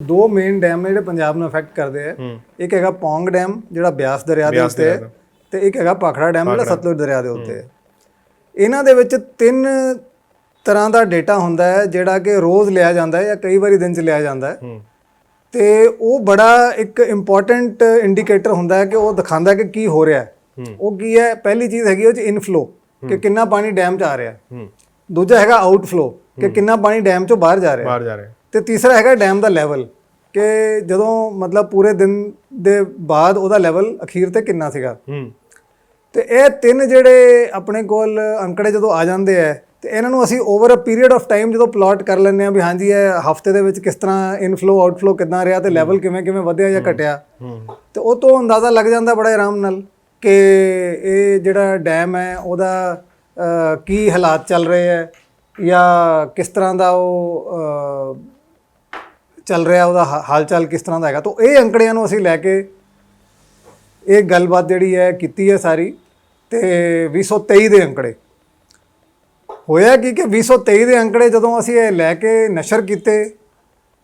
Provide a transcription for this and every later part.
ਦੋ main dam ਨੇ ਜਿਹੜੇ ਪੰਜਾਬ ਨੂੰ ਅਫੈਕਟ ਕਰਦੇ ਆ। ਇੱਕ ਹੈਗਾ ਪੌਂਗ ਡੈਮ ਜਿਹੜਾ ਬਿਆਸ ਦਰਿਆ ਦੇ ਉੱਤੇ ਹੈ। ਤੇ ਇੱਕ ਹੈਗਾ ਪਾਖੜਾ ਡੈਮ ਜਿਹੜਾ ਸਤਲੁਜ ਦਰਿਆ ਦੇ ਉੱਤੇ। ਹੈ। ਇਹਨਾਂ ਦੇ ਵਿੱਚ ਤਿੰਨ ਤਰ੍ਹਾਂ ਦਾ ਡਾਟਾ ਹੁੰਦਾ ਹੈ ਜਿਹੜਾ ਕਿ ਰੋਜ਼ ਲਿਆ ਜਾਂਦਾ ਹੈ ਜਾਂ ਕਈ ਵਾਰੀ ਦਿਨ 'ਚ ਲਿਆ ਜਾਂਦਾ ਹੈ। ਤੇ ਉਹ ਬੜਾ ਇੱਕ ਇੰਪੋਰਟੈਂਟ ਇੰਡੀਕੇਟਰ ਹੁੰਦਾ ਹੈ ਕਿ ਉਹ ਦਿਖਾਉਂਦਾ ਹੈ ਕਿ ਕੀ ਹੋ ਰਿਹਾ ਹੈ। ਉਹ ਕੀ ਹੈ? ਪਹਿਲੀ ਚੀਜ਼ ਹੈਗੀ ਉਹ ਚ ਇਨਫਲੋ ਕਿ ਕਿੰਨਾ ਪਾਣੀ ਡੈਮ 'ਚ ਆ ਰਿਹਾ ਹੈ। ਹੂੰ। ਦੂਜਾ ਹੈਗਾ ਆਊਟਫਲੋ ਕਿ ਕਿੰਨਾ ਪਾਣੀ ਡੈਮ 'ਚੋਂ ਬਾਹਰ ਜਾ ਰਿਹਾ ਹੈ। ਬਾਹਰ ਜਾ ਰਹੇ ਤੇ ਤੀਸਰਾ ਹੈਗਾ ਡੈਮ ਦਾ ਲੈਵਲ ਕਿ ਜਦੋਂ ਮਤਲਬ ਪੂਰੇ ਦਿਨ ਦੇ ਬਾਅਦ ਉਹਦਾ ਲੈਵਲ ਅਖੀਰ ਤੇ ਕਿੰਨਾ ਸੀਗਾ। ਹੂੰ। ਤੇ ਇਹ ਤਿੰਨ ਜਿਹੜੇ ਆਪਣੇ ਕੋਲ ਅੰਕੜੇ ਜਦੋਂ ਆ ਜਾਂਦੇ ਆ ਤੇ ਇਹਨਾਂ ਨੂੰ ਅਸੀਂ over a period of time ਜਦੋਂ ਪਲਾਟ ਕਰ ਲੈਂਦੇ ਆ ਵੀ ਹਾਂਜੀ ਇਹ ਹਫ਼ਤੇ ਦੇ ਵਿੱਚ ਕਿਸ ਤਰ੍ਹਾਂ ਇਨਫਲੋ ਆਊਟਫਲੋ ਕਿੰਨਾ ਰਿਹਾ ਤੇ ਲੈਵਲ ਕਿਵੇਂ ਕਿਵੇਂ ਵਧਿਆ ਜਾਂ ਘਟਿਆ। ਹੂੰ। ਤੇ ਉਹ ਤੋਂ ਅੰਦਾਜ਼ਾ ਲੱਗ ਜਾਂਦਾ ਬੜਾ ਆਰਾਮ ਨਾਲ ਕਿ ਇਹ ਜਿਹੜਾ ਡੈਮ ਹੈ ਉਹਦਾ ਕੀ ਹਾਲਾਤ ਚੱਲ ਰਹੇ ਹੈ ਜਾਂ ਕਿਸ ਤਰ੍ਹਾਂ ਦਾ ਉਹ ਚੱਲ ਰਿਹਾ ਉਹਦਾ ਹਾਲ ਚਾਲ ਕਿਸ ਤਰ੍ਹਾਂ ਦਾ ਹੈਗਾ। ਤਾਂ ਇਹ ਅੰਕੜਿਆਂ ਨੂੰ ਅਸੀਂ ਲੈ ਕੇ ਇਹ ਗੱਲਬਾਤ ਜਿਹੜੀ ਹੈ ਕੀਤੀ ਹੈ ਸਾਰੀ। ਤੇ 2023 ਦੇ ਅੰਕੜੇ। ਹੋਇਆ ਕੀ ਕਿ 2023 ਦੇ ਅੰਕੜੇ ਜਦੋਂ ਅਸੀਂ ਇਹ ਲੈ ਕੇ ਨਸ਼ਰ ਕੀਤੇ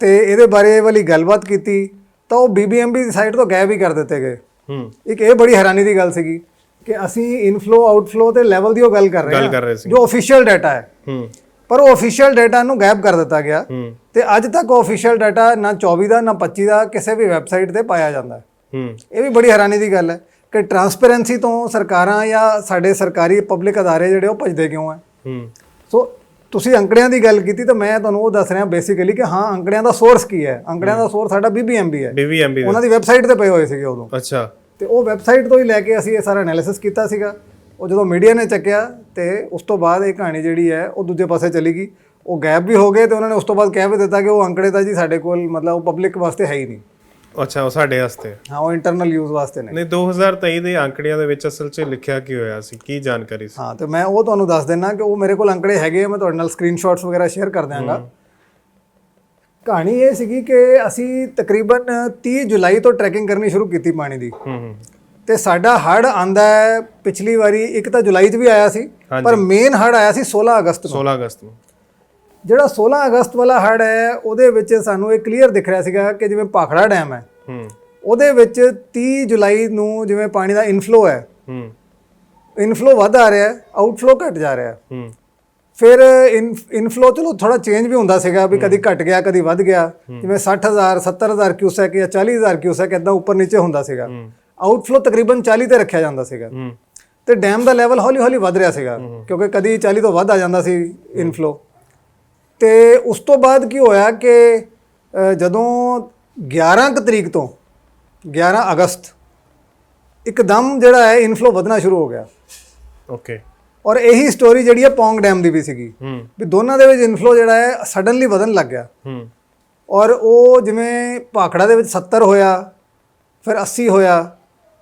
ਤੇ ਇਹਦੇ ਬਾਰੇ ਵਾਲੀ ਗੱਲਬਾਤ ਕੀਤੀ ਤਾਂ ਉਹ ਬੀਬੀਐਮਬੀ ਦੀ ਸਾਈਟ ਤੋਂ ਗਾਇਬ ਹੀ ਕਰ ਦਿੱਤੇ ਗਏ। ਹੂੰ। ਇੱਕ ਇਹ ਬੜੀ ਹੈਰਾਨੀ ਦੀ ਗੱਲ ਸੀਗੀ ਕਿ ਅਸੀਂ ਇਨਫਲੋ ਆਊਟਫਲੋ ਤੇ ਲੈਵਲ ਦੀ ਉਹ ਗੱਲ ਕਰ ਰਹੇ ਹਾਂ ਜੋ ਅਫੀਸ਼ੀਅਲ ਡਾਟਾ ਹੈ। ਹੂੰ। ਪਰ ਉਹ ਅਫੀਸ਼ੀਅਲ ਡਾਟਾ ਨੂੰ ਗਾਇਬ ਕਰ ਦਿੱਤਾ ਗਿਆ। ਤੇ ਅੱਜ ਤੱਕ ਉਹ ਅਫੀਸ਼ੀਅਲ ਡਾਟਾ ਨਾ 24 ਦਾ ਨਾ 25 ਦਾ ਕਿਸੇ ਵੀ ਵੈਬਸਾਈਟ ਤੇ ਪਾਇਆ ਜਾਂਦਾ। ਹੈ। ਇਹ ਵੀ ਬੜੀ ਹੈਰਾਨੀ ਦੀ ਗੱਲ ਹੈ ਕਿ ਟਰਾਂਸਪੇਰੈਂਸੀ ਤੋਂ ਸਰਕਾਰਾਂ ਜਾਂ ਸਾਡੇ ਸਰਕਾਰੀ ਪਬਲਿਕ ਅਦਾਰੇ ਜਿਹੜੇ ਉਹ ਭਜਦੇ ਕਿਉਂ ਹੈ। ਸੋ ਤੁਸੀਂ ਅੰਕੜਿਆਂ ਦੀ ਗੱਲ ਕੀਤੀ ਤਾਂ ਮੈਂ ਤੁਹਾਨੂੰ ਉਹ ਦੱਸ ਰਿਹਾ ਬੇਸਿਕਲੀ ਕਿ ਹਾਂ ਅੰਕੜਿਆਂ ਦਾ ਸੋਰਸ ਕੀ ਹੈ? ਅੰਕੜਿਆਂ ਦਾ ਸੋਰਸ ਸਾਡਾ ਬੀਬੀਐਮਬੀ ਹੈ। ਬੀਵੀਐਮਬੀ ਉਹਨਾਂ ਦੀ ਵੈਬਸਾਈਟ ਤੇ ਪਏ ਹੋਏ ਸੀਗੇ ਉਦੋਂ। ਅੱਛਾ। ਤੇ ਉਹ ਵੈਬਸਾਈਟ ਤੋਂ ਹੀ ਲੈ ਕੇ ਅਸੀਂ ਇਹ ਸਾਰਾ ਐਨਾਲਿਸਿਸ ਕੀਤਾ ਸੀਗਾ। ਉਹ ਜਦੋਂ ਮੀਡੀਆ ਨੇ ਚੱਕਿਆ ਤੇ ਉਸ ਤੋਂ ਬਾਅਦ ਇਹ ਕਹਾਣੀ ਜਿਹੜੀ ਹੈ ਉਹ ਦੂਜੇ ਪਾਸੇ ਚਲੀ ਗਈ। ਉਹ ਗਾਇਬ ਵੀ ਹੋ ਗਏ ਤੇ ਉਹਨਾਂ ਨੇ ਉਸ ਤੋਂ ਬਾਅਦ ਕਹਿ ਵੀ ਦਿੱਤਾ ਕਿ ਉਹ ਅੰਕੜੇ ਤਾਂ ਜੀ ਸਾਡੇ ਕੋਲ ਮਤਲਬ ਉਹ ਪਬਲਿਕ ਵਾਸਤੇ ਹੈ ਹੀ ਨਹੀਂ। ਅੱਛਾ ਉਹ ਸਾਡੇ ਵਾਸਤੇ। ਹਾਂ ਉਹ ਇੰਟਰਨਲ ਯੂਜ਼ ਵਾਸਤੇ ਨੇ। ਨਹੀਂ 2023 ਦੇ ਅੰਕੜਿਆਂ ਦੇ ਵਿੱਚ ਅਸਲ 'ਚ ਲਿਖਿਆ ਕੀ ਹੋਇਆ ਸੀ? ਕੀ ਜਾਣਕਾਰੀ ਸੀ? ਹਾਂ ਤੇ ਮੈਂ ਉਹ ਤੁਹਾਨੂੰ ਦੱਸ ਦਿੰਨਾ ਕਿ ਉਹ ਮੇਰੇ ਕੋਲ ਅੰਕੜੇ ਹੈਗੇ ਆ, ਮੈਂ ਤੁਹਾਡੇ ਨਾਲ ਸਕਰੀਨਸ਼ਾਟਸ ਵਗੈਰਾ ਸ਼ੇਅਰ ਕਰ ਦਿਆਂਗਾ। ਕਹਾਣੀ ਇਹ ਸੀਗੀ ਕਿ ਅਸੀਂ ਤਕਰੀਬਨ 30 ਜੁਲਾਈ ਤੋਂ ਟਰੈਕਿੰਗ ਕਰਨੀ ਸ਼ੁਰੂ ਕੀਤੀ ਪਾਣੀ ਦੀ। ਹੂੰ ਹੂੰ। ਤੇ ਸਾਡਾ ਹੜ ਆਂਦਾ ਹੈ ਪਿਛਲੀ ਵਾਰੀ ਇੱਕ ਤਾਂ ਜੁਲਾਈ 'ਚ ਵੀ ਆਇਆ ਸੀ ਪਰ ਮੇਨ ਹੜ ਆਇਆ ਸੀ 16 ਅਗਸਤ ਨੂੰ। 16 ਅਗਸਤ ਨੂੰ। ਜਿਹੜਾ 16 ਅਗਸਤ ਵਾਲਾ ਹੜ ਹੈ ਉਹਦੇ ਵਿੱਚ ਸਾਨੂੰ ਇਹ ਕਲੀਅਰ ਦਿਖ ਰਿਹਾ ਸੀਗਾ ਕਿ ਜਿਵੇਂ ਭਾਖੜਾ ਡੈਮ ਹੈ। ਹੂੰ। ਉਹਦੇ ਵਿੱਚ 30 ਜੁਲਾਈ ਨੂੰ ਜਿਵੇਂ ਪਾਣੀ ਦਾ ਇਨਫਲੋ ਹੈ ਹੂੰ। ਇਨਫਲੋ ਵੱਧ ਆ ਰਿਹਾ ਹੈ ਆਊਟਫਲੋ ਘਟ ਜਾ ਰਿਹਾ ਹੈ। ਹੂੰ। ਫਿਰ ਇਨਫਲੋ ਚਲੋ ਥੋੜਾ ਚੇਂਜ ਵੀ ਹੁੰਦਾ ਸੀਗਾ ਵੀ ਕਦੀ ਘਟ ਗਿਆ ਕਦੀ ਵੱਧ ਗਿਆ। ਜਿਵੇਂ 60000 70000 ਕਿਊਸੈਕ ਜਾਂ 40000 ਕਿਊਸੈਕ ਇਦਾਂ ਉੱਪਰ ਨੀਚੇ ਹੁੰਦਾ ਸੀਗਾ। ਆਊਟਫਲੋ ਤਕਰੀਬਨ 40 ਤੇ ਰੱਖਿਆ ਜਾਂਦਾ ਸੀਗਾ। ਤੇ ਡੈਮ ਦਾ ਲੈਵਲ ਹੌਲੀ ਹੌਲੀ ਵੱਧ ਰਿਹਾ ਸੀਗਾ ਕਿਉਂਕਿ ਕਦੀ 40 ਤੋਂ ਵੱਧ ਆ ਜਾਂਦਾ ਸੀ ਇਨਫਲੋ ਤੇ ਉਸ ਤੋਂ ਬਾਅਦ ਕੀ ਹੋਇਆ ਕਿ ਜਦੋਂ 11 ਕੁ ਤਰੀਕ ਤੋਂ 11 ਅਗਸਤ ਇੱਕਦਮ ਜਿਹੜਾ ਹੈ ਇਨਫਲੋ ਵਧਣਾ ਸ਼ੁਰੂ ਹੋ ਗਿਆ। ਓਕੇ ਔਰ ਇਹੀ ਸਟੋਰੀ ਜਿਹੜੀ ਹੈ ਪੌਂਗ ਡੈਮ ਦੀ ਵੀ ਸੀਗੀ। ਵੀ ਦੋਨਾਂ ਦੇ ਵਿੱਚ ਇਨਫਲੋ ਜਿਹੜਾ ਹੈ ਸਡਨਲੀ ਵਧਣ ਲੱਗ ਗਿਆ। ਔਰ ਉਹ ਜਿਵੇਂ ਭਾਖੜਾ ਦੇ ਵਿੱਚ 70 ਹੋਇਆ ਫਿਰ 80 ਹੋਇਆ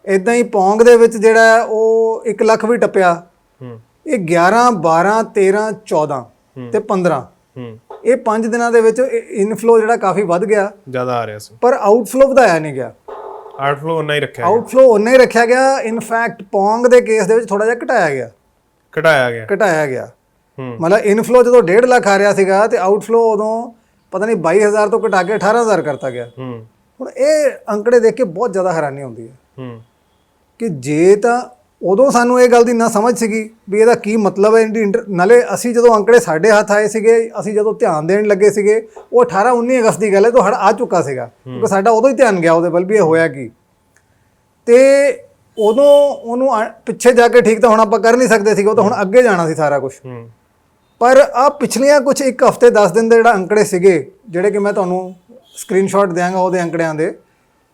ਇਦਾਂ ਹੀ ਪੌਂਗ ਦੇ ਵਿੱਚ ਜਿਹੜਾ ਉਹ 1 ਲੱਖ ਵੀ ਟੱਪਿਆ। ਹੂੰ। ਇਹ 11 12 13 14 ਤੇ 15 ਹੂੰ। ਇਹ 5 ਦਿਨਾਂ ਦੇ ਵਿੱਚ ਇਨਫਲੋ ਜਿਹੜਾ ਕਾਫੀ ਵੱਧ ਗਿਆ। ਜ਼ਿਆਦਾ ਆ ਰਿਹਾ ਸੀ। ਪਰ ਆਊਟਫਲੋ ਵਧਾਇਆ ਨਹੀਂ ਗਿਆ। ਆਊਟਫਲੋ ਉਨਾ ਹੀ ਰੱਖਿਆ। ਆਊਟਫਲੋ ਉਨਾ ਹੀ ਰੱਖਿਆ ਗਿਆ। ਇਨਫੈਕਟ ਪੌਂਗ ਦੇ ਕੇਸ ਦੇ ਵਿੱਚ ਥੋੜਾ ਜਿਹਾ ਘਟਾਇਆ ਗਿਆ। ਘਟਾਇਆ ਗਿਆ। ਘਟਾਇਆ ਗਿਆ। ਹੂੰ। ਮਤਲਬ ਇਨਫਲੋ ਜਦੋਂ 1.5 ਲੱਖ ਆ ਰਿਹਾ ਸੀਗਾ ਤੇ ਆਊਟਫਲੋ ਉਦੋਂ ਪਤਾ ਨਹੀਂ 22000 ਤੋਂ ਘਟਾ ਕੇ 18000 ਕਰਤਾ ਗਿਆ। ਹੂੰ। ਹੁਣ ਇਹ ਅੰਕੜੇ ਦੇਖ ਕੇ ਬਹੁਤ ਜ਼ਿਆਦਾ ਹੈਰਾਨੀ ਹੁੰਦੀ ਹੈ। ਹੂੰ। ਕਿ ਜੇ ਤਾਂ ਉਦੋਂ ਸਾਨੂੰ ਇਹ ਗੱਲ ਦੀ ਨਾ ਸਮਝ ਸੀਗੀ ਵੀ ਇਹਦਾ ਕੀ ਮਤਲਬ ਹੈ ਇਹਦੀ ਨਾਲੇ ਅਸੀਂ ਜਦੋਂ ਅੰਕੜੇ ਸਾਡੇ ਹੱਥ ਆਏ ਸੀਗੇ ਅਸੀਂ ਜਦੋਂ ਧਿਆਨ ਦੇਣ ਲੱਗੇ ਸੀਗੇ ਉਹ 18 19 ਅਗਸਤ ਦੀ ਗੱਲ ਹੈ ਤੋਂ ਹੜ ਆ ਚੁੱਕਾ ਸੀਗਾ ਕਿਉਂਕਿ ਸਾਡਾ ਉਦੋਂ ਹੀ ਧਿਆਨ ਗਿਆ ਉਹਦੇ ਵੱਲ ਵੀ ਇਹ ਹੋਇਆ ਕੀ। ਤੇ ਉਦੋਂ ਉਹਨੂੰ ਪਿੱਛੇ ਜਾ ਕੇ ਠੀਕ ਤਾਂ ਹੁਣ ਆਪਾਂ ਕਰ ਨਹੀਂ ਸਕਦੇ ਸੀਗੇ ਉਹ ਤਾਂ ਹੁਣ ਅੱਗੇ ਜਾਣਾ ਸੀ ਸਾਰਾ ਕੁਝ ਪਰ ਆ ਪਿਛਲੀਆਂ ਕੁਝ ਇੱਕ ਹਫ਼ਤੇ 10 ਦਿਨ ਦੇ ਜਿਹੜਾ ਅੰਕੜੇ ਸੀਗੇ ਜਿਹੜੇ ਕਿ ਮੈਂ ਤੁਹਾਨੂੰ ਸਕਰੀਨਸ਼ਾਟ ਦਿਆਂਗਾ ਉਹਦੇ ਅੰਕੜਿਆਂ ਦੇ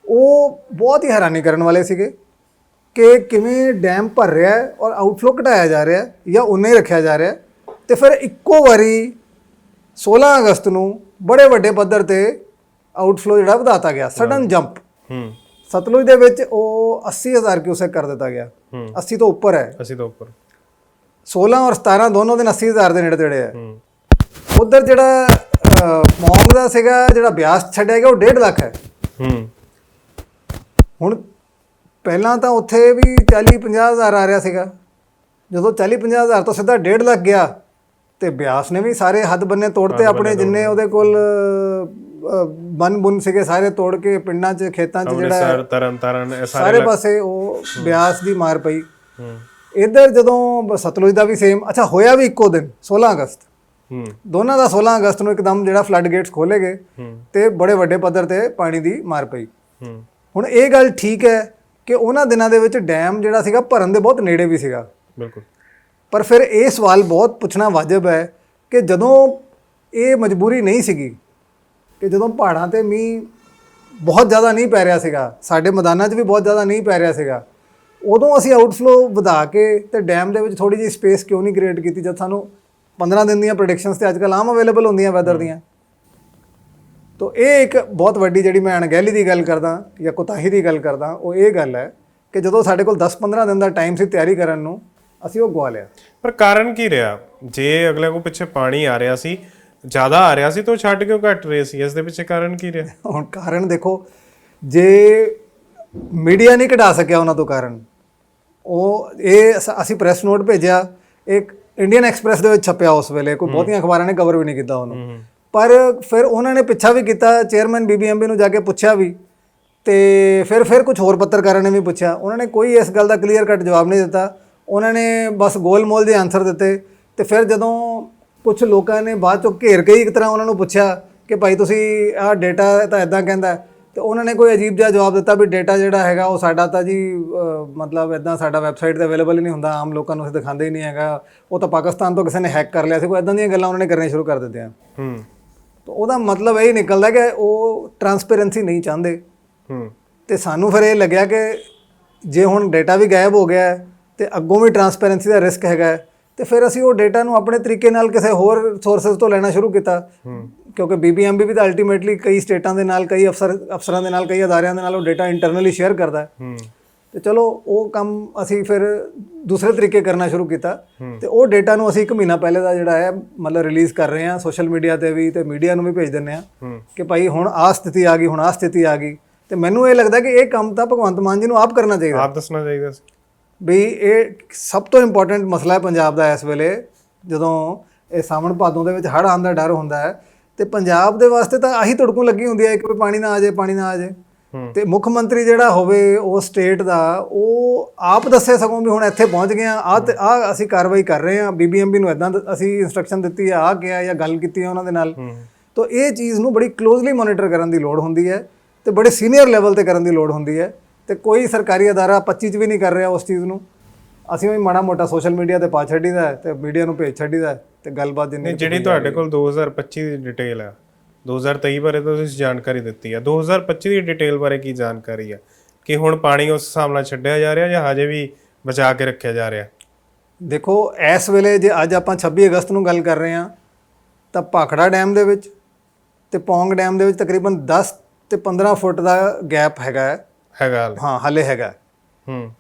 ਉਹ ਬਹੁਤ ਹੀ ਹੈਰਾਨੀ ਕਰਨ ਵਾਲੇ ਸੀਗੇ। ਕਿ ਕਿਵੇਂ ਡੈਮ ਭਰ ਰਿਹਾ ਹੈ ਔਰ ਆਊਟਫਲੋ ਘਟਾਇਆ ਜਾ ਰਿਹਾ ਹੈ ਜਾਂ ਉਨਾ ਹੀ ਰੱਖਿਆ ਜਾ ਰਿਹਾ ਹੈ। ਤੇ ਫਿਰ ਇੱਕੋ ਵਾਰੀ 16 ਅਗਸਤ ਨੂੰ ਬੜੇ ਵੱਡੇ ਪੱਧਰ ਤੇ ਆਊਟਫਲੋ ਜਿਹੜਾ ਵਧਾਤਾ ਗਿਆ ਸਡਨ ਜੰਪ ਹੂੰ। ਸਤਲੁਜ ਦੇ ਵਿੱਚ ਉਹ 80000 ਕਿਊਸੈਕ ਕਰ ਦਿੱਤਾ ਗਿਆ। ਹੂੰ। 80 ਤੋਂ ਉੱਪਰ ਹੈ। ਅਸੀਂ ਤਾਂ ਉੱਪਰ। 16 ਔਰ 17 ਦੋਨੋਂ ਦਿਨ 80000 ਦੇ ਨੇੜੇ ਤੇੜੇ ਹੈ। ਹੂੰ। ਉਧਰ ਜਿਹੜਾ ਮੌਂਗ ਦਾ ਸੀਗਾ ਜਿਹੜਾ ਬਿਆਸ ਛੱਡਿਆ ਗਿਆ ਉਹ 1.5 ਲੱਖ ਹੈ। ਹੂੰ। ਹੁਣ ਪਹਿਲਾਂ ਤਾਂ ਉੱਥੇ ਵੀ 40 50 ਹਜ਼ਾਰ ਆ ਰਿਹਾ ਸੀਗਾ। ਜਦੋਂ 40 50 ਹਜ਼ਾਰ ਤੋਂ ਸਿੱਧਾ 1.5 ਲੱਖ ਗਿਆ ਤੇ ਬਿਆਸ ਨੇ ਵੀ ਸਾਰੇ ਹੱਦ ਬੰਨੇ ਤੋੜਤੇ ਆਪਣੇ ਜਿੰਨੇ ਉਹਦੇ ਕੋਲ ਬਨ ਬੁਨ ਸੀਗੇ ਸਾਰੇ ਤੋੜ ਕੇ ਪਿੰਡਾਂ 'ਚ ਖੇਤਾਂ 'ਚ ਜਿਹੜਾ ਤਰਨ ਤਾਰਨ ਸਾਰੇ ਪਾਸੇ ਉਹ ਬਿਆਸ ਦੀ ਮਾਰ ਪਈ। ਇੱਧਰ ਜਦੋਂ ਸਤਲੁਜ ਦਾ ਵੀ ਸੇਮ ਅੱਛਾ ਹੋਇਆ ਵੀ ਇੱਕੋ ਦਿਨ 16 ਅਗਸਤ। ਹੂੰ। ਦੋਨਾਂ ਦਾ 16 ਅਗਸਤ ਨੂੰ ਇੱਕਦਮ ਜਿਹੜਾ ਫਲੱਡ ਗੇਟਸ ਖੋਲੇ ਗਏ ਤੇ ਬੜੇ ਵੱਡੇ ਪੱਧਰ ਤੇ ਪਾਣੀ ਦੀ ਮਾਰ ਪਈ। ਹੂੰ। ਹੁਣ ਇਹ ਗੱਲ ਠੀਕ ਹੈ ਕਿ ਉਹਨਾਂ ਦਿਨਾਂ ਦੇ ਵਿੱਚ ਡੈਮ ਜਿਹੜਾ ਸੀਗਾ ਭਰਨ ਦੇ ਬਹੁਤ ਨੇੜੇ ਵੀ ਸੀਗਾ। ਬਿਲਕੁਲ। ਪਰ ਫਿਰ ਇਹ ਸਵਾਲ ਬਹੁਤ ਪੁੱਛਣਾ ਵਾਜਬ ਹੈ ਕਿ ਜਦੋਂ ਇਹ ਮਜਬੂਰੀ ਨਹੀਂ ਸੀਗੀ ਕਿ ਜਦੋਂ ਪਹਾੜਾਂ ਤੇ ਮੀਂਹ ਬਹੁਤ ਜ਼ਿਆਦਾ ਨਹੀਂ ਪੈ ਰਿਹਾ ਸੀਗਾ ਸਾਡੇ ਮੈਦਾਨਾਂ 'ਚ ਵੀ ਬਹੁਤ ਜ਼ਿਆਦਾ ਨਹੀਂ ਪੈ ਰਿਹਾ ਸੀਗਾ ਉਦੋਂ ਅਸੀਂ ਆਊਟਫਲੋ ਵਧਾ ਕੇ ਤੇ ਡੈਮ ਦੇ ਵਿੱਚ ਥੋੜੀ ਜਿਹੀ ਸਪੇਸ ਕਿਉਂ ਨਹੀਂ ਕ੍ਰੀਏਟ ਕੀਤੀ ਜਦ ਸਾਨੂੰ 15 ਦਿਨ ਦੀਆਂ ਪ੍ਰੈਡਿਕਸ਼ਨਸ ਤੇ ਅੱਜਕੱਲ ਆਮ ਅਵੇਲੇਬਲ ਹੁੰਦੀਆਂ ਵੈਦਰ ਦੀਆਂ। ਤੋ ਇਹ ਇੱਕ ਬਹੁਤ ਵੱਡੀ ਜਿਹੜੀ ਮੈਂ ਅਣਗਹਿਲੀ ਦੀ ਗੱਲ ਕਰਦਾ ਜਾਂ ਕੋਤਾਹੀ ਦੀ ਗੱਲ ਕਰਦਾ ਉਹ ਇਹ ਗੱਲ ਹੈ ਕਿ ਜਦੋਂ ਸਾਡੇ ਕੋਲ 10-15 ਦਿਨ ਦਾ ਟਾਈਮ ਸੀ ਤਿਆਰੀ ਕਰਨ ਨੂੰ ਅਸੀਂ ਉਹ ਗਵਾ ਲਿਆ। ਪਰ ਕਾਰਨ ਕੀ ਰਿਹਾ? ਜੇ ਅਗਲੇ ਕੋ ਪਿੱਛੇ ਪਾਣੀ ਆ ਰਿਹਾ ਸੀ ਜ਼ਿਆਦਾ ਆ ਰਿਹਾ ਸੀ ਤਾਂ ਛੱਡ ਕਿਉਂ ਘਟ ਰਹੇ ਸੀ? ਇਸ ਦੇ ਪਿੱਛੇ ਕਾਰਨ ਕੀ ਰਿਹਾ? ਹੁਣ ਕਾਰਨ ਦੇਖੋ ਜੇ ਮੀਡੀਆ ਨਹੀਂ ਕਢਾ ਸਕਿਆ ਉਹਨਾਂ ਤੋਂ ਕਾਰਨ ਉਹ ਇਹ ਅਸੀਂ ਪ੍ਰੈਸ ਨੋਟ ਭੇਜਿਆ ਇੱਕ ਇੰਡੀਅਨ ਐਕਸਪ੍ਰੈਸ ਦੇ ਵਿੱਚ ਛਪਿਆ ਉਸ ਵੇਲੇ ਕੋਈ ਬਹੁਤੀਆਂ ਅਖਬਾਰਾਂ ਨੇ ਕਵਰ ਵੀ ਨਹੀਂ ਕੀਤਾ ਉਹਨੂੰ। ਪਰ ਫਿਰ ਉਹਨਾਂ ਨੇ ਪਿੱਛਾ ਵੀ ਕੀਤਾ ਚੇਅਰਮੈਨ ਬੀਬੀਐਮਬੀ ਨੂੰ ਜਾ ਕੇ ਪੁੱਛਿਆ ਵੀ ਤੇ ਫਿਰ ਫਿਰ ਕੁਝ ਹੋਰ ਪੱਤਰਕਾਰਾਂ ਨੇ ਵੀ ਪੁੱਛਿਆ। ਉਹਨਾਂ ਨੇ ਕੋਈ ਇਸ ਗੱਲ ਦਾ ਕਲੀਅਰ ਕੱਟ ਜਵਾਬ ਨਹੀਂ ਦਿੱਤਾ। ਉਹਨਾਂ ਨੇ ਬਸ ਗੋਲ-ਮੋਲ ਦੇ ਆਨਸਰ ਦਿੱਤੇ। ਤੇ ਫਿਰ ਜਦੋਂ ਕੁਝ ਲੋਕਾਂ ਨੇ ਬਾਅਦ ਚੋਂ ਘੇਰ ਕੇ ਹੀ ਇੱਕ ਤਰ੍ਹਾਂ ਉਹਨਾਂ ਨੂੰ ਪੁੱਛਿਆ ਕਿ ਭਾਈ ਤੁਸੀਂ ਆਹ ਡੇਟਾ ਤਾਂ ਇਦਾਂ ਕਹਿੰਦਾ ਹੈ। ਤੇ ਉਹਨਾਂ ਨੇ ਕੋਈ ਅਜੀਬ ਜਿਹਾ ਜਵਾਬ ਦਿੱਤਾ ਵੀ ਡੇਟਾ ਜਿਹੜਾ ਹੈਗਾ ਉਹ ਸਾਡਾ ਤਾਂ ਜੀ ਮਤਲਬ ਇਦਾਂ ਸਾਡਾ ਵੈਬਸਾਈਟ ਤੇ ਅਵੇਲੇਬਲ ਹੀ ਨਹੀਂ ਹੁੰਦਾ, ਆਮ ਲੋਕਾਂ ਨੂੰ ਅਸੀਂ ਦਿਖਾਉਂਦੇ ਹੀ ਨਹੀਂ ਹੈਗਾ। ਉਹ ਤਾਂ ਪਾਕਿਸਤਾਨ ਤੋਂ ਕਿਸੇ ਨੇ ਹੈਕ ਕਰ ਲਿਆ ਸੀ। ਕੋਈ ਇਦਾਂ ਦੀਆਂ ਗੱਲਾਂ ਉਹਨਾਂ ਨੇ ਕਰਨੀਆਂ ਸ਼ੁਰੂ ਕਰ ਦਿੱਤੀਆਂ। ਹੂੰ। ਤਾਂ ਉਹਦਾ ਮਤਲਬ ਇਹ ਨਿਕਲਦਾ ਕਿ ਉਹ ਟਰਾਂਸਪੇਰੈਂਸੀ ਨਹੀਂ ਚਾਹੁੰਦੇ। ਹੂੰ। ਤੇ ਸਾਨੂੰ ਫਿਰ ਇਹ ਲੱਗਿਆ ਕਿ ਜੇ ਹੁਣ ਡਾਟਾ ਵੀ ਗਾਇਬ ਹੋ ਗਿਆ ਹੈ ਤੇ ਅੱਗੋਂ ਵੀ ਟਰਾਂਸਪੇਰੈਂਸੀ ਦਾ ਰਿਸਕ ਹੈਗਾ ਤੇ ਫਿਰ ਅਸੀਂ ਉਹ ਡਾਟਾ ਨੂੰ ਆਪਣੇ ਤਰੀਕੇ ਨਾਲ ਕਿਸੇ ਹੋਰ ਸੋਰਸਸ ਤੋਂ ਲੈਣਾ ਸ਼ੁਰੂ ਕੀਤਾ। ਕਿਉਂਕਿ ਬੀਬੀਐਮਬੀ ਵੀ ਤਾਂ ਅਲਟੀਮੇਟਲੀ ਕਈ ਸਟੇਟਾਂ ਦੇ ਨਾਲ ਕਈ ਅਫਸਰ ਅਫਸਰਾਂ ਦੇ ਨਾਲ ਕਈ ਅਦਾਰਿਆਂ ਦੇ ਨਾਲ ਉਹ ਡਾਟਾ ਇੰਟਰਨਲੀ ਸ਼ੇਅਰ ਕਰਦਾ ਹੂੰ। ਤੇ ਚਲੋ ਉਹ ਕੰਮ ਅਸੀਂ ਫਿਰ ਦੂਸਰੇ ਤਰੀਕੇ ਕਰਨਾ ਸ਼ੁਰੂ ਕੀਤਾ। ਤੇ ਉਹ ਡਾਟਾ ਨੂੰ ਅਸੀਂ ਇੱਕ ਮਹੀਨਾ ਪਹਿਲੇ ਦਾ ਜਿਹੜਾ ਹੈ ਮਤਲਬ ਰਿਲੀਜ਼ ਕਰ ਰਹੇ ਹਾਂ ਸੋਸ਼ਲ ਮੀਡੀਆ ਤੇ ਵੀ ਤੇ ਮੀਡੀਆ ਨੂੰ ਵੀ ਭੇਜ ਹਾਂ। ਹੂੰ। ਕਿ ਭਾਈ ਹੁਣ ਆਹ ਸਥਿਤੀ ਆ ਗਈ ਹੁਣ ਆਹ ਸਥਿਤੀ ਆ ਗਈ। ਤੇ ਮੈਨੂੰ ਇਹ ਲੱਗਦਾ ਕਿ ਇਹ ਕੰਮ ਤਾਂ ਭਗਵੰਤ ਮਾਨ ਜੀ ਨੂੰ ਆਪ ਕਰਨਾ ਚਾਹੀਦਾ। ਆਪ ਦੱਸਣਾ ਚਾਹੀਦਾ ਸੀ। ਵੀ ਇਹ ਸਭ ਤੋਂ ਇੰਪੋਰਟੈਂਟ ਮਸਲਾ ਹੈ ਪੰਜਾਬ ਦਾ ਇਸ ਵੇਲੇ। ਜਦੋਂ ਇਹ ਸਾਵਣ ਭਾਦੋਂ ਦੇ ਵਿੱਚ ਹੜ੍ਹ ਆਉਣ ਦਾ ਡਰ ਹੁੰਦਾ ਹੈ ਤੇ ਪੰਜਾਬ ਦੇ ਵਾਸਤੇ ਤਾਂ ਆਹੀ ਤੁੜਕੂ ਲੱਗੀ ਹੁੰਦੀ ਹੈ ਕਿ ਪਾਣੀ ਨਾ ਆ ਜਾਏ ਪਾਣੀ ਨਾ ਆ ਜਾਏ। ਤੇ ਮੁੱਖ ਮੰਤਰੀ ਜਿਹੜਾ ਹੋਵੇ ਉਹ ਸਟੇਟ ਦਾ ਉਹ ਆਪ ਦੱਸੇ ਸਗੋਂ ਵੀ ਹੁਣ ਇੱਥੇ ਪਹੁੰਚ ਗਏ ਆ ਆ ਆ ਅਸੀਂ ਕਾਰਵਾਈ ਕਰ ਰਹੇ ਆ ਬੀਬੀਐਮਬੀ ਨੂੰ ਇਦਾਂ ਅਸੀਂ ਇਨਸਟਰਕਸ਼ਨ ਦਿੱਤੀ ਆ ਆ ਕਿਹਾ ਜਾਂ ਗੱਲ ਕੀਤੀ ਹੈ ਉਹਨਾਂ ਦੇ ਨਾਲ। ਤੋ ਇਹ ਚੀਜ਼ ਨੂੰ ਬੜੀ ਕਲੋਜ਼ਲੀ ਮੋਨੀਟਰ ਕਰਨ ਦੀ ਲੋੜ ਹੁੰਦੀ ਹੈ ਤੇ ਬੜੇ ਸੀਨੀਅਰ ਲੈਵਲ ਤੇ ਕਰਨ ਦੀ ਲੋੜ ਹੁੰਦੀ ਹੈ ਤੇ ਕੋਈ ਸਰਕਾਰੀ ਅਦਾਰਾ 25 ਚ ਵੀ ਨਹੀਂ ਕਰ ਰਿਹਾ ਉਸ ਚੀਜ਼ ਨੂੰ। ਅਸੀਂ ਵੀ ਮਾੜਾ ਮੋਟਾ ਸੋਸ਼ਲ ਮੀਡੀਆ ਤੇ ਪਾ ਛੱਡੀਦਾ ਤੇ ਮੀਡੀਆ ਨੂੰ ਭੇਜ ਛੱਡੀਦਾ ਤੇ ਗੱਲਬਾਤ ਜਿੰਨੀ ਜਿਹੜੀ ਤੁਹਾਡੇ ਕੋਲ 2025 ਦੀ ਡਿਟੇਲ ਆ 2023 ਬਾਰੇ ਤਾਂ ਤੁਸੀਂ ਜਾਣਕਾਰੀ ਦਿੱਤੀ ਆ। 2025 ਦੀ ਡਿਟੇਲ ਬਾਰੇ ਕੀ ਜਾਣਕਾਰੀ ਆ? ਕਿ ਹੁਣ ਪਾਣੀ ਉਸ ਹਿਸਾਬ ਨਾਲ ਛੱਡਿਆ ਜਾ ਰਿਹਾ ਜਾਂ ਹਜੇ ਵੀ ਬਚਾ ਕੇ ਰੱਖਿਆ ਜਾ ਰਿਹਾ? ਦੇਖੋ ਇਸ ਵੇਲੇ ਜੇ ਅੱਜ ਆਪਾਂ 26 ਅਗਸਤ ਨੂੰ ਗੱਲ ਕਰ ਰਹੇ ਹਾਂ ਤਾਂ ਭਾਖੜਾ ਡੈਮ ਦੇ ਵਿੱਚ ਤੇ ਪੌਂਗ ਡੈਮ ਦੇ ਵਿੱਚ ਤਕਰੀਬਨ 10 ਤੇ 15 ਫੁੱਟ ਦਾ ਗੈਪ ਹੈਗਾ ਹੈ। ਹੈਗਾ। ਹਾਂ ਹਲੇ ਹੈਗਾ ਹੂੰ।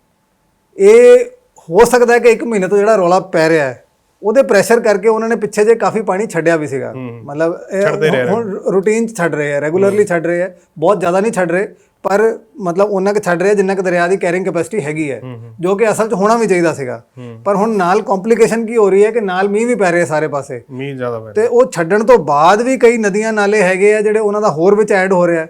ਇਹ ਹੋ ਸਕਦਾ ਹੈ ਕਿ ਇੱਕ ਮਹੀਨੇ ਤੋਂ ਜਿਹੜਾ ਰੌਲਾ ਪੈ ਰਿਹਾ ਹੈ ਉਹਦੇ ਪ੍ਰੈਸ਼ਰ ਕਰਕੇ ਉਹਨਾਂ ਨੇ ਪਿੱਛੇ ਜੇ ਕਾਫੀ ਪਾਣੀ ਛੱਡਿਆ ਵੀ ਸੀਗਾ। ਮਤਲਬ ਹੁਣ ਰੂਟੀਨ ਚ ਛੱਡ ਰਹੇ ਆ ਰੈਗੂਲਰਲੀ ਛੱਡ ਰਹੇ ਆ। ਬਹੁਤ ਜ਼ਿਆਦਾ ਨਹੀਂ ਛੱਡ ਰਹੇ ਪਰ ਮਤਲਬ ਉਹਨਾਂ ਕੁ ਛੱਡ ਰਹੇ ਜਿੰਨਾ ਕਿ ਦਰਿਆ ਦੀ ਕੈਰਿੰਗ ਕੈਪੈਸਿਟੀ ਹੈਗੀ ਹੈ ਜੋ ਕਿ ਅਸਲ 'ਚ ਹੋਣਾ ਵੀ ਚਾਹੀਦਾ ਸੀਗਾ। ਪਰ ਹੁਣ ਨਾਲ ਕੰਪਲਿਕੇਸ਼ਨ ਕੀ ਹੋ ਰਹੀ ਹੈ ਕਿ ਨਾਲ ਮੀਂਹ ਵੀ ਪੈ ਰਿਹਾ ਸਾਰੇ ਪਾਸੇ। ਮੀਂਹ ਜ਼ਿਆਦਾ ਪੈ ਤੇ ਉਹ ਛੱਡਣ ਤੋਂ ਬਾਅਦ ਵੀ ਕਈ ਨਦੀਆਂ ਨਾਲੇ ਹੈਗੇ ਆ ਜਿਹੜੇ ਉਹਨਾਂ ਦਾ ਹੋਰ ਵਿੱਚ ਐਡ ਹੋ ਰਿਹਾ।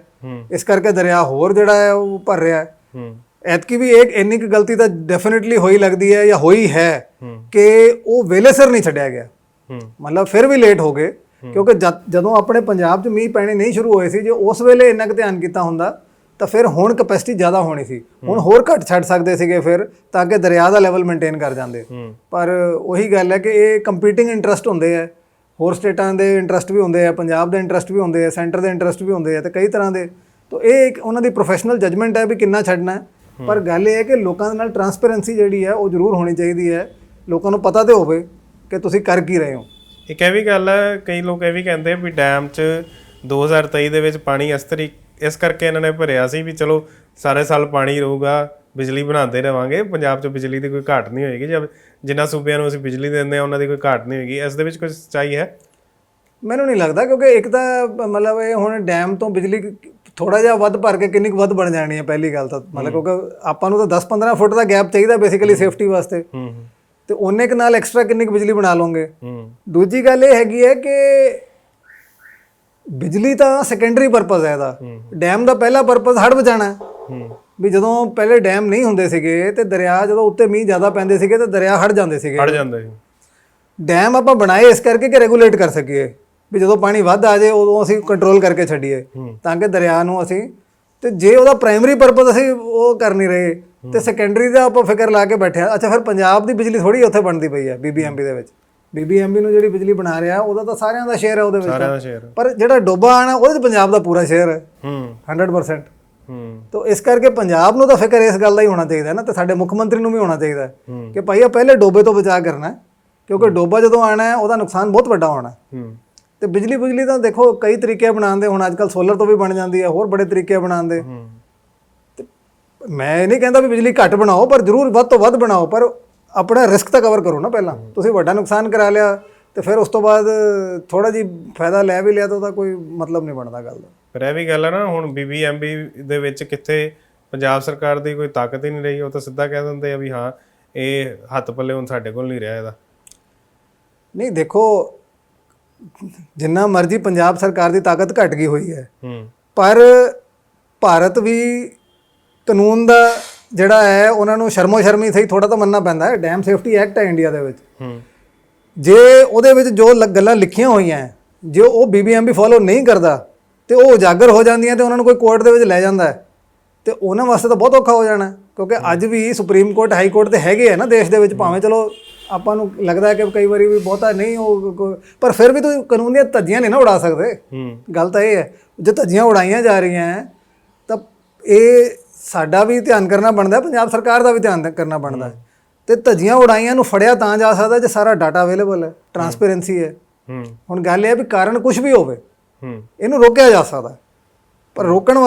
ਇਸ ਕਰਕੇ ਦਰਿਆ ਹੋਰ ਜਿਹੜਾ ਹੈ ਉਹ ਭਰ ਰਿਹਾ। ਹੂੰ। ਐਤਕੀ ਵੀ ਇੱਕ ਇੰਨੀ ਕੁ ਗਲਤੀ ਤਾਂ ਡੈਫੀਨਿਟਲੀ ਹੋਈ ਲੱਗਦੀ ਹੈ ਜਾਂ ਹੋਈ ਹੈ। ਕਿ ਉਹ ਵੇਲੇ ਸਿਰ ਨਹੀਂ ਛੱਡਿਆ ਗਿਆ। ਹੂੰ। ਮਤਲਬ ਫਿਰ ਵੀ ਲੇਟ ਹੋ ਗਏ ਕਿਉਂਕਿ ਜਦ- ਆਪਣੇ ਪੰਜਾਬ 'ਚ ਮੀਂਹ ਪੈਣੇ ਨਹੀਂ ਸ਼ੁਰੂ ਹੋਏ ਸੀ ਜੇ ਉਸ ਵੇਲੇ ਇੰਨਾ ਕੁ ਧਿਆਨ ਕੀਤਾ ਹੁੰਦਾ ਤਾਂ ਫਿਰ ਹੁਣ ਕਪੈਸਿਟੀ ਜ਼ਿਆਦਾ ਹੋਣੀ ਸੀ। ਹੁਣ ਹੋਰ ਘੱਟ ਛੱਡ ਸਕਦੇ ਸੀਗੇ ਫਿਰ ਤਾਂ ਕਿ ਦਰਿਆ ਦਾ ਲੈਵਲ ਮੇਨਟੇਨ ਕਰ ਜਾਂਦੇ। ਪਰ ਉਹੀ ਗੱਲ ਹੈ ਕਿ ਇਹ ਕੰਪੀਟਿੰਗ ਇੰਟਰਸਟ ਹੁੰਦੇ ਆ। ਹੋਰ ਸਟੇਟਾਂ ਦੇ ਇੰਟਰਸਟ ਵੀ ਹੁੰਦੇ ਆ ਪੰਜਾਬ ਦੇ ਇੰਟਰਸਟ ਵੀ ਹੁੰਦੇ ਆ ਸੈਂਟਰ ਦੇ ਇੰਟਰਸਟ ਵੀ ਹੁੰਦੇ ਆ ਤੇ ਕਈ ਤਰ੍ਹਾਂ ਦੇ। ਤਾਂ ਇਹ ਇੱਕ ਉਹਨਾਂ ਦੀ ਪ੍ਰੋਫੈਸ਼ਨਲ ਜਜਮੈਂਟ ਹੈ ਵੀ ਕਿੰਨਾ ਛੱਡਣਾ ਹੈ। ਪਰ ਗੱਲ ਇਹ ਹੈ ਕਿ ਲੋਕਾਂ ਦੇ ਨਾਲ ਟਰਾਂਸਪੇਰੈਂਸੀ ਜਿਹੜੀ ਹੈ ਉਹ ਜ਼ਰੂਰ ਹੋਣੀ ਚਾਹੀਦੀ ਹੈ। ਲੋਕਾਂ ਨੂੰ ਪਤਾ ਤੇ ਹੋਵੇ ਕਿ ਤੁਸੀਂ ਕਰ ਕੀ ਰਹੇ ਹੋ। ਇੱਕ ਇਹ ਵੀ ਗੱਲ ਹੈ ਕਈ ਲੋਕ ਇਹ ਵੀ ਕਹਿੰਦੇ ਵੀ ਡੈਮ 'ਚ 2023 ਦੇ ਵਿੱਚ ਪਾਣੀ ਇਸ ਤਰੀ ਇਸ ਕਰਕੇ ਇਹਨਾਂ ਨੇ ਭਰਿਆ ਸੀ ਵੀ ਚਲੋ ਸਾਰੇ ਸਾਲ ਪਾਣੀ ਰਹੂਗਾ ਬਿਜਲੀ ਬਣਾਉਂਦੇ ਰਵਾਂਗੇ। ਪੰਜਾਬ 'ਚ ਬਿਜਲੀ ਦੀ ਕੋਈ ਘਾਟ ਨਹੀਂ ਹੋਏਗੀ। ਜਦ ਜਿੰਨਾ ਸੂਬਿਆਂ ਨੂੰ ਅਸੀਂ ਬਿਜਲੀ ਦਿੰਦੇ ਆ ਉਹਨਾਂ ਦੀ ਕੋਈ ਘਾਟ ਨਹੀਂ ਹੋਏਗੀ। ਇਸ ਦੇ ਵਿੱਚ ਕੋਈ ਸੱਚਾਈ ਹੈ? ਮੈਨੂੰ ਨਹੀਂ ਲੱਗਦਾ ਕਿਉਂਕਿ ਇੱਕ ਤਾਂ ਮਤਲਬ ਇਹ ਹੁਣ ਡੈਮ ਤੋਂ ਬਿਜਲੀ ਥੋੜਾ ਜਿਹਾ ਵੱਧ ਭਰ ਕੇ ਕਿੰਨੀ ਕੁ ਵੱਧ ਬਣ ਜਾਣੀ ਹੈ ਪਹਿਲੀ ਗੱਲ ਤਾਂ। ਮਤਲਬ ਕਿਉਂਕਿ ਆਪਾਂ ਨੂੰ ਤਾਂ 10-15 ਫੁੱਟ ਦਾ ਗੈਪ ਚਾਹੀਦਾ ਬੇਸਿਕਲੀ ਸੇਫਟੀ ਵਾਸਤੇ। ਤੇ ਉਹਨੇ ਕੁ ਨਾਲ ਐਕਸਟਰਾ ਕਿੰਨੀ ਕੁ ਬਿਜਲੀ ਬਣਾ ਲਓਗੇ। ਦੂਜੀ ਗੱਲ ਇਹ ਹੈਗੀ ਹੈ ਕਿ ਬਿਜਲੀ ਤਾਂ ਸੈਕੰਡਰੀ ਪਰਪਸ ਹੈ ਇਹਦਾ। ਡੈਮ ਦਾ ਪਹਿਲਾ ਪਰਪਸ ਹੜ ਬਚਾਣਾ ਵੀ ਜਦੋਂ ਪਹਿਲੇ ਡੈਮ ਨਹੀਂ ਹੁੰਦੇ ਸੀਗੇ ਤੇ ਦਰਿਆ ਜਦੋਂ ਉੱਤੇ ਮੀਂਹ ਜ਼ਿਆਦਾ ਪੈਂਦੇ ਸੀਗੇ ਤੇ ਦਰਿਆ ਹੜ ਜਾਂਦੇ ਸੀਗੇ। ਹਟ ਜਾਂਦਾ ਜੀ ਡੈਮ ਆਪਾਂ ਬਣਾਏ ਇਸ ਕਰਕੇ ਕਿ ਰੈਗੂਲੇਟ ਕਰ ਸਕੀਏ। ਵੀ ਜਦੋਂ ਪਾਣੀ ਵੱਧ ਆ ਜਾਏ ਉਦੋਂ ਅਸੀਂ ਕੰਟਰੋਲ ਕਰਕੇ ਛੱਡੀਏ। ਤਾਂ ਕਿ ਦਰਿਆ ਨੂੰ ਅਸੀਂ ਤੇ ਜੇ ਉਹਦਾ ਪ੍ਰਾਇਮਰੀ ਪਰਪਸ ਅਸੀਂ ਉਹ ਕਰ ਨਹੀਂ ਰਹੇ ਤੇ ਸੈਕੰਡਰੀ ਦਾ ਆਪਾਂ ਫਿਕਰ ਲਾ ਕੇ ਬੈਠੇ ਆ ਅੱਛਾ ਫਿਰ ਪੰਜਾਬ ਦੀ ਬਿਜਲੀ ਥੋੜੀ ਉੱਥੇ ਬਣਦੀ ਪਈ ਹੈ ਬੀਬੀਐਮਬੀ ਦੇ ਵਿੱਚ। ਬੀਬੀਐਮਬੀ ਨੂੰ ਜਿਹੜੀ ਬਿਜਲੀ ਬਣਾ ਰਿਹਾ ਉਹਦਾ ਤਾਂ ਸਾਰਿਆਂ ਦਾ ਸ਼ੇਅਰ ਹੈ ਉਹਦੇ ਵਿੱਚ। ਸਾਰਿਆਂ ਦਾ ਸ਼ੇਅਰ ਪਰ ਜਿਹੜਾ ਡੋਬਾ ਆਣਾ ਉਹਦੇ ਚ ਪੰਜਾਬ ਦਾ ਪੂਰਾ ਸ਼ੇਅਰ ਹੈ। ਹੂੰ 100% ਹੂੰ। ਤੋ ਇਸ ਕਰਕੇ ਪੰਜਾਬ ਨੂੰ ਤਾਂ ਫਿਕਰ ਇਸ ਗੱਲ ਦਾ ਹੀ ਹੋਣਾ ਚਾਹੀਦਾ ਹੈ ਨਾ ਤੇ ਸਾਡੇ ਮੁੱਖ ਮੰਤਰੀ ਨੂੰ ਵੀ ਹੋਣਾ ਚਾਹੀਦਾ। ਕਿ ਭਾਈ ਆ ਪਹਿਲੇ ਡੋਬੇ ਤੋਂ ਬਚਾ ਕਰਨਾ ਹੈ ਕਿਉਂਕਿ ਡੋਬਾ ਜਦੋਂ ਆਣਾ ਹੈ ਉਹਦਾ ਨੁਕਸਾਨ ਬਹੁਤ ਵੱਡਾ ਹੋਣਾ ਹੂੰ। ਤੇ ਬਿਜਲੀ ਬਿਜਲੀ ਤਾਂ ਦੇਖੋ ਕਈ ਤਰੀਕੇ ਬਣਾਉਣ ਦੇ ਹੁਣ ਅੱਜ ਕੱਲ ਸੋਲਰ ਤੋਂ ਵੀ ਬਣ ਜਾਂਦੀ ਹੈ ਹੋਰ ਬੜੇ ਤਰੀਕੇ ਬਣਾਉਣ ਦੇ ਹੂੰ ਮੈਂ ਇਹ ਨਹੀਂ ਕਹਿੰਦਾ ਵੀ ਬਿਜਲੀ ਘੱਟ ਬਣਾਓ ਪਰ ਜ਼ਰੂਰ ਵੱਧ ਤੋਂ ਵੱਧ ਬਣਾਓ ਪਰ ਆਪਣਾ ਰਿਸਕ ਤਾਂ ਕਵਰ ਕਰੋ ਨਾ ਪਹਿਲਾਂ। ਤੁਸੀਂ ਵੱਡਾ ਨੁਕਸਾਨ ਕਰਾ ਲਿਆ ਤੇ ਫਿਰ ਉਸ ਤੋਂ ਬਾਅਦ ਥੋੜਾ ਜੀ ਫਾਇਦਾ ਲੈ ਵੀ ਲਿਆ ਤਾਂ ਉਹਦਾ ਕੋਈ ਮਤਲਬ ਨਹੀਂ ਬਣਦਾ ਗੱਲ ਦਾ। ਪਰ ਇਹ ਵੀ ਗੱਲ ਹੈ ਨਾ ਹੁਣ ਬੀਬੀਐਮਬੀ ਦੇ ਵਿੱਚ ਕਿੱਥੇ ਪੰਜਾਬ ਸਰਕਾਰ ਦੀ ਕੋਈ ਤਾਕਤ ਹੀ ਨਹੀਂ ਰਹੀ ਉਹ ਤਾਂ ਸਿੱਧਾ ਕਹਿ ਦਿੰਦੇ ਆ ਵੀ ਹਾਂ ਇਹ ਹੱਥ ਪੱਲੇ ਹੁਣ ਸਾਡੇ ਕੋਲ ਨਹੀਂ ਰਿਹਾ ਇਹਦਾ। ਨਹੀਂ ਦੇਖੋ ਜਿੰਨਾ ਮਰਜ਼ੀ ਪੰਜਾਬ ਸਰਕਾਰ ਦੀ ਤਾਕਤ ਘਟ ਗਈ ਹੋਈ ਹੈ। ਪਰ ਭਾਰਤ ਵੀ ਕਾਨੂੰਨ ਦਾ ਜਿਹੜਾ ਹੈ ਉਹਨਾਂ ਨੂੰ ਸ਼ਰਮੋ ਸ਼ਰਮੀ ਸਹੀ ਥੋੜਾ ਤਾਂ ਮੰਨਣਾ ਪੈਂਦਾ ਹੈ। ਡੈਮ ਸੇਫਟੀ ਐਕਟ ਹੈ ਇੰਡੀਆ ਦੇ ਵਿੱਚ। ਜੇ ਉਹਦੇ ਵਿੱਚ ਜੋ ਗੱਲਾਂ ਲਿਖੀਆਂ ਹੋਈਆਂ ਜੇ ਉਹ ਬੀਬੀਐਮਬੀ ਫੋਲੋ ਨਹੀਂ ਕਰਦਾ ਤੇ ਉਹ ਉਜਾਗਰ ਹੋ ਜਾਂਦੀਆਂ ਤੇ ਉਹਨਾਂ ਨੂੰ ਕੋਈ ਕੋਰਟ ਦੇ ਵਿੱਚ ਲੈ ਜਾਂਦਾ ਹੈ ਤੇ ਉਹਨਾਂ ਵਾਸਤੇ ਤਾਂ ਬਹੁਤ ਔਖਾ ਹੋ ਜਾਣਾ ਕਿਉਂਕਿ ਅੱਜ ਵੀ ਸੁਪਰੀਮ ਕੋਰਟ ਹਾਈ ਕੋਰਟ ਤੇ ਹੈਗੇ ਆ ਨਾ ਦੇਸ਼ ਦੇ ਵਿੱਚ ਭਾਵੇਂ ਚਲੋ ਆਪਾਂ ਨੂੰ ਲੱਗਦਾ ਹੈ ਕਿ ਕਈ ਵਾਰੀ ਵੀ ਬਹੁਤਾ ਨਹੀਂ ਉਹ ਪਰ ਫਿਰ ਵੀ ਤੁਸੀਂ ਕਾਨੂੰਨ ਦੀਆਂ ਧੱਜੀਆਂ ਨਹੀਂ ਨਾ ਉਡਾ ਸਕਦੇ। ਹੂੰ। ਗੱਲ ਤਾਂ ਇਹ ਹੈ ਜੇ ਧੱਜੀਆਂ ਉਡਾਈਆਂ ਜਾ ਰਹੀਆਂ ਤਾਂ ਇਹ ਸਾਡਾ ਵੀ ਧਿਆਨ ਕਰਨਾ ਬਣਦਾ ਪੰਜਾਬ ਸਰਕਾਰ ਦਾ ਵੀ ਧਿਆਨ ਕਰਨਾ ਬਣਦਾ। ਤੇ ਧੱਜੀਆਂ ਉਡਾਈਆਂ ਨੂੰ ਫੜਿਆ ਤਾਂ ਜਾ ਸਕਦਾ ਜੇ ਸਾਰਾ ਡਾਟਾ ਅਵੇਲੇਬਲ ਹੈ ਟਰਾਂਸਪੇਰੈਂਸੀ ਹੈ। ਹੂੰ। ਹੁਣ ਗੱਲ ਇਹ ਹੈ ਵੀ ਕਾਰਨ ਕੁਝ ਵੀ ਹੋਵੇ ਹੂੰ। ਇਹਨੂੰ ਰੋਕਿਆ ਜਾ ਸਕਦਾ। ਪਰ ਰੋਕਣ